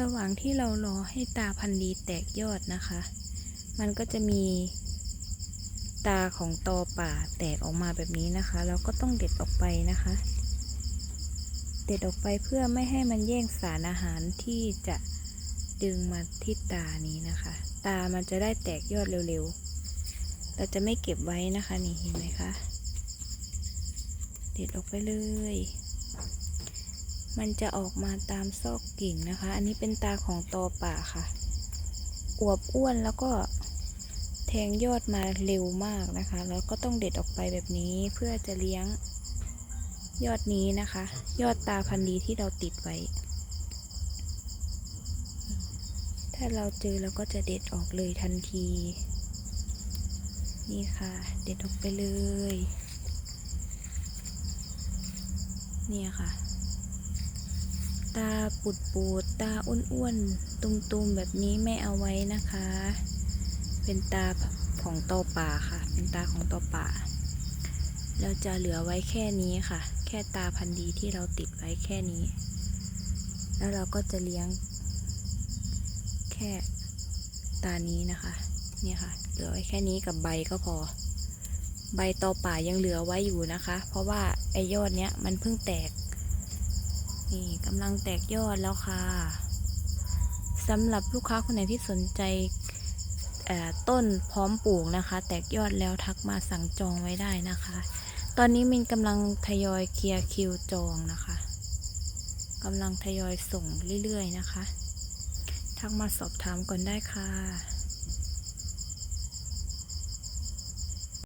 ระหว่างที่เรารอให้ตาพันธุ์ดีแตกยอดนะคะ มันก็จะมีตาของตอป่าแตกออกมาแบบนี้นะคะ เราก็ต้องเด็ดออกไปนะคะ เด็ดออกไปเพื่อไม่ให้มันแย่งสารอาหารที่จะดึงมาที่ตานี้นะคะ ตามันจะได้แตกยอดเร็วๆ เราจะไม่เก็บไว้นะคะนี่เห็นไหมคะ เด็ดออกไปเลย มันจะออกมาตามซอกกิ่งนะคะ อันนี้เป็นตาของตอป่าค่ะ อวบอ้วนแล้วก็แทงยอดมาเร็วมากนะคะ แล้วก็ต้องเด็ดออกไปแบบนี้เพื่อจะเลี้ยงยอดนี้นะคะ ยอดตาพันธุ์ดีที่เราติดไว้ ถ้าเราเจอเราก็จะเด็ดออกเลยทันที นี่ค่ะ เด็ดออกไปเลย เนี่ยค่ะ ตาปุดปูดๆตาอ้วนๆตุมๆแบบนี้ไม่เอาไว้นะคะ เป็นตาของตอป่าค่ะ เป็นตาของตอป่า เราจะเหลือไว้แค่นี้ค่ะ แค่ตาพันธุ์ดีที่เราติดไว้แค่นี้ แล้วเราก็จะเลี้ยง แค่ตานี้นะคะเนี่ยค่ะ เหลือไว้แค่นี้กับใบก็พอ ใบตอป่ายังเหลือไว้อยู่นะคะ เพราะว่าไอยอดเนี้ยมันเพิ่งแตก นี่กำลังแตกยอดแล้วค่ะสำหรับลูกค้าคนไหนที่สนใจต้นพร้อมปลูกนะคะ แตกยอดแล้วทักมาสั่งจองไว้ได้นะคะ ตอนนี้มินกำลังทยอยเคลียร์คิวจองนะคะกำลังทยอยส่งเรื่อยๆนะคะ ทักมาสอบถามก่อนได้ค่ะ